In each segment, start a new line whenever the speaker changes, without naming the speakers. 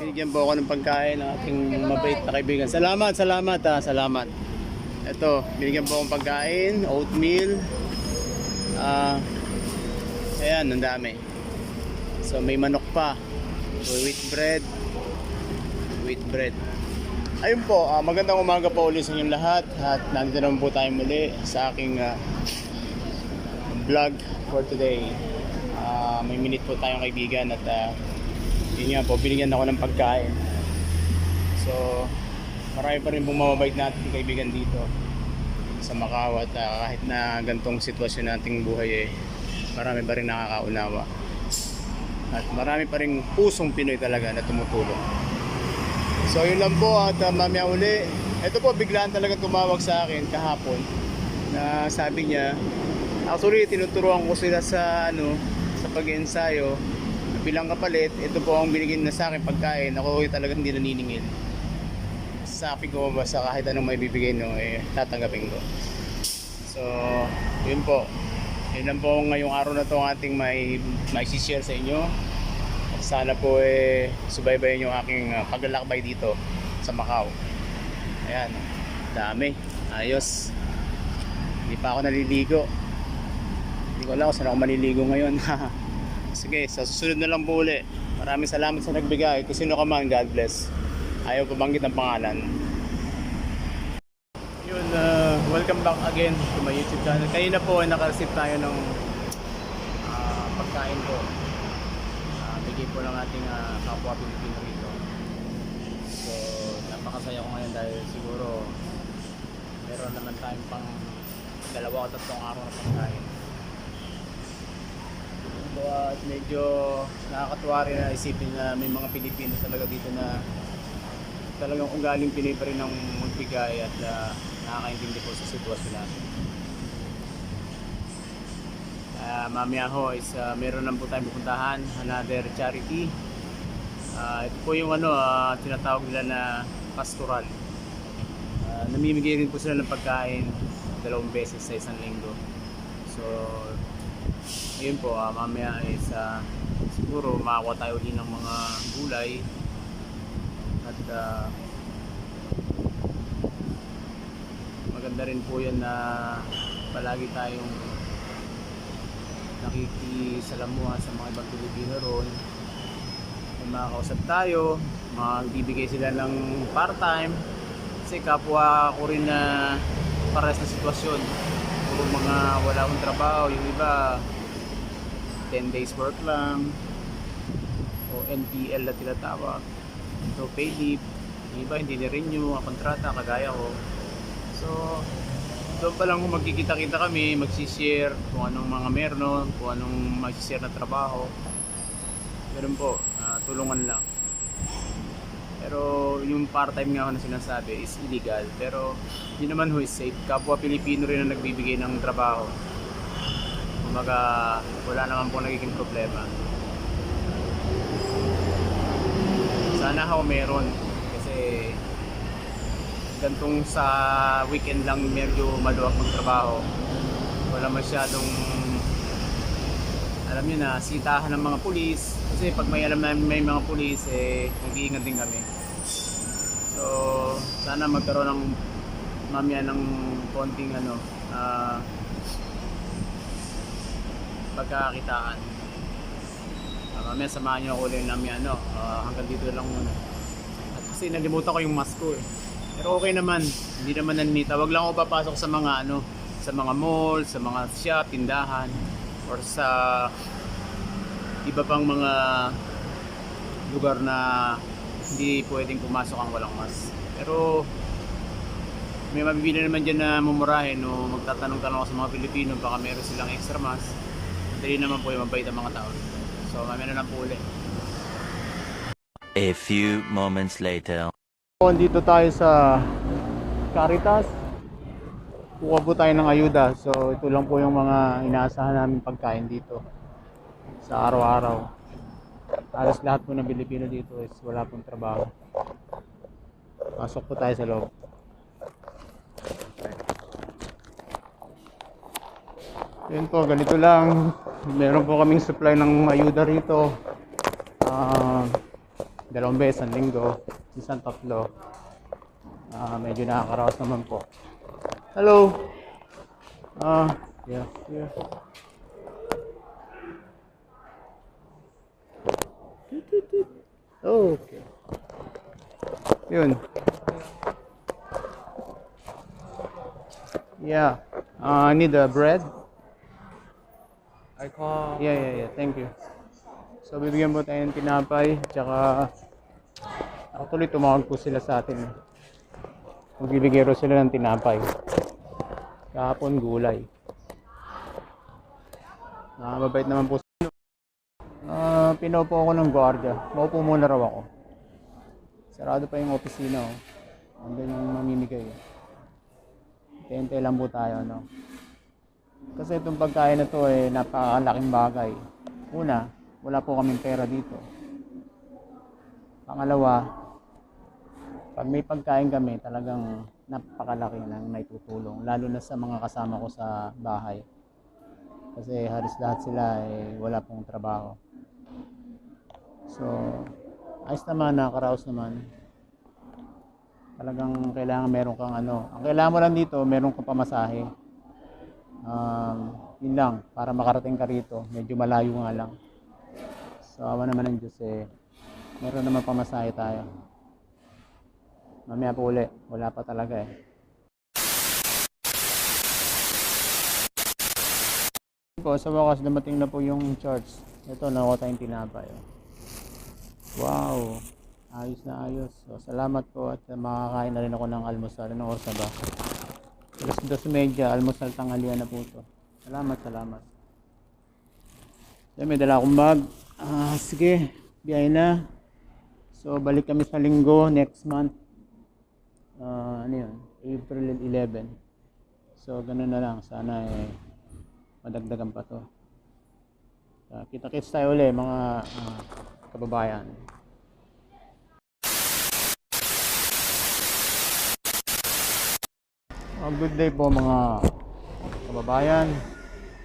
Binigyan po ako ng pagkain ng ating mabait na kaibigan. Salamat, salamat ha, salamat. Ito, binigyan po akong pagkain, oatmeal. Ah, ayan, ang dami. So may manok pa. Wheat bread. Wheat bread. Ayun po, ah, magandang umaga po ulit sa inyong lahat. At nandito naman po tayo muli sa aking ah, vlog for today. Ah, may minute po tayong kaibigan at ah, yun nga po, binigyan ako ng pagkain. So, marami pa rin pong mababait natin kaibigan dito sa Macau at ah, kahit na gantong sitwasyon nating buhay eh, marami pa rin nakakaunawa. At marami pa rin pusong Pinoy talaga na tumutulong. So yun lang po at uh, mamaya uli. Ito po biglaan talaga tumawag sa akin kahapon na sabi niya actually tinuturuan ko sila sa ano sa pag-ensayo bilang kapalit ito po ang binigyan na sa akin pagkain ako talaga hindi naniningil sabi ko basta kahit anong may bibigay no eh tatanggapin ko so yun po yun lang po ngayong araw na to ang ating may may share sa inyo sana po eh subaybayan yung aking uh, paglalakbay dito sa Macau. Ayan, dami. Ayos. Hindi pa ako naliligo. Hindi ko alam kung saan ako maliligo ngayon. Sige, sa susunod na lang po uli. Maraming salamat sa nagbigay. Kung sino ka man, God bless. Ayaw ko banggit ang pangalan. Yun, uh, welcome back again to my YouTube channel. Kanina po ay naka-receive tayo ng ah, pagkain ko uh, bigay po ng ating uh, kapwa Pilipino rito. So, napakasaya ko ngayon dahil siguro meron naman tayong pang dalawa o tatlong araw na pagkain. So, at medyo nakakatuwa rin na isipin na may mga Pilipino talaga dito na talagang ugaling Pinoy pa rin ang magbigay at uh, nakakaintindi po sa sitwasyon natin. Uh, mamaya ho is uh, meron lang po tayong pupuntahan another charity. Uh, ito po yung ano uh, tinatawag nila na pastoral. Uh, namimigay rin po sila ng pagkain dalawang beses sa isang linggo. So yun po uh, mamaya is uh, siguro makakuha tayo din ng mga gulay at uh, maganda rin po yan na palagi tayong nakikisalamuha sa mga ibang Pilipino roon. May mga kausap tayo, magbibigay sila ng part-time. Kasi kapwa ko rin na pares na sitwasyon. Puro mga wala akong trabaho, yung iba 10 days work lang o NPL na tinatawag. So pay leave, iba hindi na-renew ang kontrata kagaya ko. So doon pa lang magkikita-kita kami, magsishare kung anong mga meron, kung anong magsishare na trabaho. Ganun po, ah, tulungan lang. Pero yung part-time nga ako na sinasabi is illegal. Pero yun naman ho is safe. Kapwa Pilipino rin ang nagbibigay ng trabaho. Kumbaga, wala naman po nagiging problema. Sana ho meron. Kasi gantong sa weekend lang medyo maluwag magtrabaho. Wala masyadong alam niyo na, sitahan ng mga pulis. Kasi pag may alam namin may mga pulis, eh, nag-iingat din kami. So, sana magkaroon ng mamaya ng konting ano, ah, pagkakakitaan. Uh, mamaya samahan niyo ako ulit namin ano, ah, hanggang dito lang muna. At kasi nalimutan ko yung mask ko eh. Pero okay naman, hindi naman naninita. Wag lang ako papasok sa mga ano, sa mga mall, sa mga shop, tindahan, or sa iba pang mga lugar na hindi pwedeng pumasok ang walang mask. Pero may mabibili naman dyan na mumurahin o magtatanong-tanong sa mga Pilipino baka meron silang extra mask. Dali naman po yung mabait ang mga tao. So, mamaya na lang po ulit.
A few moments later.
Dito tayo sa Caritas. Kuha po tayo ng ayuda. So ito lang po yung mga inaasahan namin pagkain dito sa araw-araw. Halos lahat po ng Pilipino dito is wala pong trabaho. Pasok po tayo sa loob. Yun po, ganito lang. Meron po kaming supply ng ayuda rito. Um, dalawang beses ang linggo, isang tatlo. Ah, medyo nakakaraos naman po. Hello. Ah, yeah, yeah. Okay. Yun. Yeah. Uh, I need a bread.
I call.
Yeah, yeah, yeah. Thank you. So, bibigyan po tayo ng tinapay. Tsaka, actually, tumawag po sila sa atin. Magbibigay ro sila ng tinapay. Kahapon, gulay. Ah, mabait naman po. Ah, pinaupo ako ng gwardiya. Maupo muna raw ako. Sarado pa yung opisina, oh. Andun yung mamimigay. Hintay lang po tayo, no? Kasi itong pagkain na to eh, napakalaking bagay. Una, wala po kaming pera dito. Pangalawa, pag may pagkain kami, talagang napakalaki ng naitutulong. Lalo na sa mga kasama ko sa bahay. Kasi halos lahat sila eh, wala pong trabaho. So, ayos naman, nakakaraos naman. Talagang kailangan meron kang ano. Ang kailangan mo lang dito, meron kang pamasahe. Um, yun lang, para makarating ka rito. Medyo malayo nga lang. So, awa naman ng Diyos eh. Meron naman pamasahe tayo. Mamaya po uli. Wala pa talaga eh. Po, sa wakas dumating na po yung charge. Ito, nakuha tayong tinapay. oh. Wow! Ayos na ayos. So, salamat po at makakain na rin ako ng almusal. Anong oras na ba? Alas 12.30, almusal tanghalian na po ito. Salamat, salamat. Then, may dala akong bag. Ah, sige, biyay na. So, balik kami sa linggo next month. Ah, ano yun? April 11. So, ganun na lang. Sana eh, madagdagan pa to. Ah, kita-kits tayo ulit, mga ah, kababayan. Good day po mga kababayan.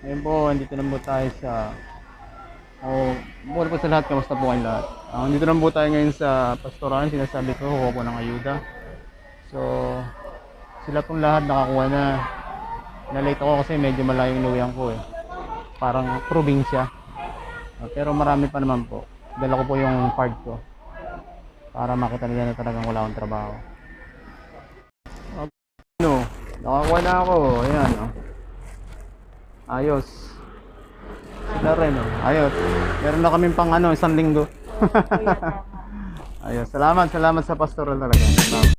Ngayon po, andito na po tayo sa Oh, muna po sa lahat, kamusta po kayong lahat? Ah, andito na po tayo ngayon sa pastoran, sinasabi ko, kuha po ng ayuda. So, sila pong lahat nakakuha na. Na-late ako kasi medyo malayong luwian ko eh. Parang probinsya. Ah, pero marami pa naman po. Dala ko po yung card ko. Para makita nila na talagang wala akong trabaho. Nakakuha na ako. Ayan, oh. Ayos. Sila rin, oh. Ayos. Meron na kaming pang ano, isang linggo. Ayos. Salamat, salamat sa pastoral talaga. Salamat.